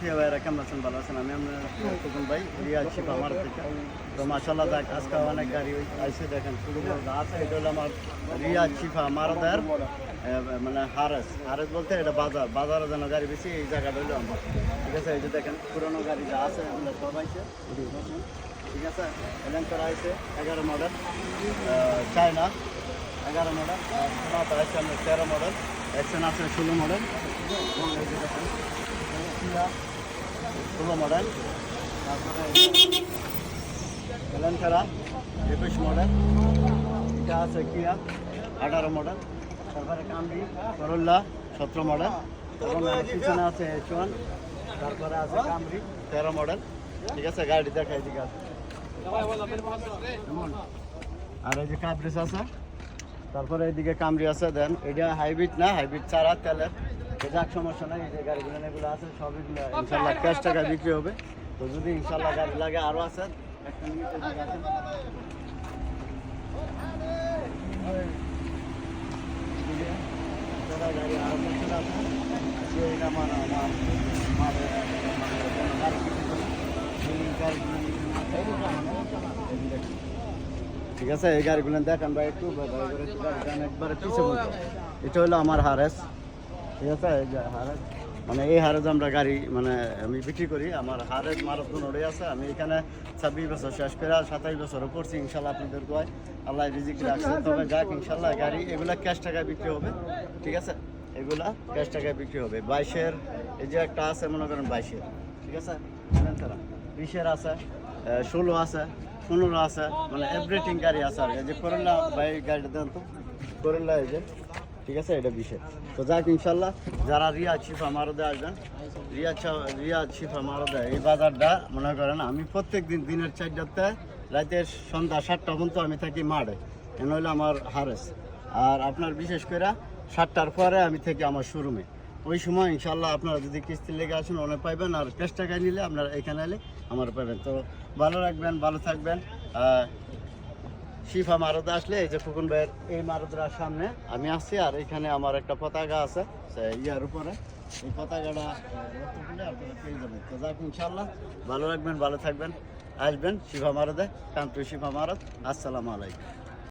প্রিয় ভাইরা কেমন আছেন, ভালো আছেন। আমি আপনার টুকুন ভাই রিয়াজ শিফা আমার থেকে। তো মাসাল্লাহ দেখ, আজকে অনেক গাড়ি আইসে দেখেন, শুরু আছে এটা হলো আমার রিয়াজ শিফা মারদার মানে হারেস। হারেস বলতে এটা বাজার, বাজারে যেন গাড়ি বেশি, এই জায়গাটা হলো আমার। ঠিক আছে, এই যে দেখেন, পুরোনো গাড়ি যা আছে এগুলো সব আইসে ঠিক আছে এলেন করা হয়েছে এগারো মডেল চায়না এগারো মডেল মাথা আছে আপনার তেরো মডেল একশন আছে ষোলো মডেল ষোলো মডেল, তারপরে এলেন্টারা একুশ মডেল, এটা আছে কিয়া, আঠারো মডেল, তারপরে কামরি করল্লা সতেরো মডেল পিছনে আছে এইচ ওয়ান তারপরে আছে কামরি, তেরো মডেল, ঠিক আছে, গাড়ি দেখাই দিকে আছে। আর এই যে কাবরিস আছে, তারপরে এইদিকে কামরি আছে, দেন, এটা হাইব্রিড না হাইব্রিড চারা তেলের। যাক সমস্যা নাই এই যে গাড়িগুলো এগুলো আছে সবগুলো ইনশাল্লাহ ক্যাশ টাকা বিক্রি হবে। তো যদি ইনশাল্লাহ গাড়ি লাগে আরও আছে একটা গাড়ি আরও আমার আমার ঠিক আছে এই গাড়িগুলো দেখান ভাই একটু একবারে পিছে বলতো এটা হলো আমার হারেস ঠিক আছে এই যে হারেস মানে এই হারেজ আমরা গাড়ি মানে আমি বিক্রি করি আমার হারেজ মারাথন ওড়ে আছে। আমি এখানে ছাব্বিশ বছর শেষ করে আর সাতাইশ বছরও করছি ইনশাল্লাহ আপনাদের দোয়ায়। আল্লাহ রিজিক রাখছে। তবে যাক ইনশাল্লাহ গাড়ি এগুলা ক্যাশ টাকায় বিক্রি হবে ঠিক আছে? এগুলা ক্যাশ টাকায় বিক্রি হবে। বাইশের এই যে একটা আছে মনে করেন বাইশের ঠিক আছে? তারা? বিশের আছে ষোলো আছে পনেরো আছে মানে এভরিথিং গাড়ি আছে আর যে করল্লা ভাই গাড়িটা দেন তো। করল্লা এই যে। ঠিক আছে? এটা বিশেষ তো যাক, ইনশাল্লাহ যারা রিয়া শিফা মারদে আসবেন রিয়াজ শা- রিয়াজ শিফা মারদে এই বাজারটা, মনে করেন আমি প্রত্যেক দিন দিনের চারটাতে, রাতের সন্ধ্যা সাতটা পর্যন্ত আমি থাকি মাঠে। এনে হলো আমার হারেস। আর আপনার বিশেষ করে সাতটার পরে আমি থাকি আমার শোরুমে। ওই সময় ইনশাল্লাহ আপনারা যদি কিস্তির লেগে আসেন অনেক পাইবেন, আর ক্যাশ নিলে আপনারা এখানে এলে আমার পাবেন। তো ভালো রাখবেন, ভালো থাকবেন শিফা মারদ আসলে, এই যে ফুকুন ভাইয়ের এই মারদরার সামনে আমি আসছি আর এখানে আমার একটা পতাকা আছে ইয়ার উপরে। এই পতাকাটা আপনারা পেয়ে যাবেন। তো ইনশাল্লাহ ভালো রাখবেন, ভালো থাকবেন, আসবেন শিফা মারদে কান্তু শিফা মারদ, আসসালামু আলাইকুম।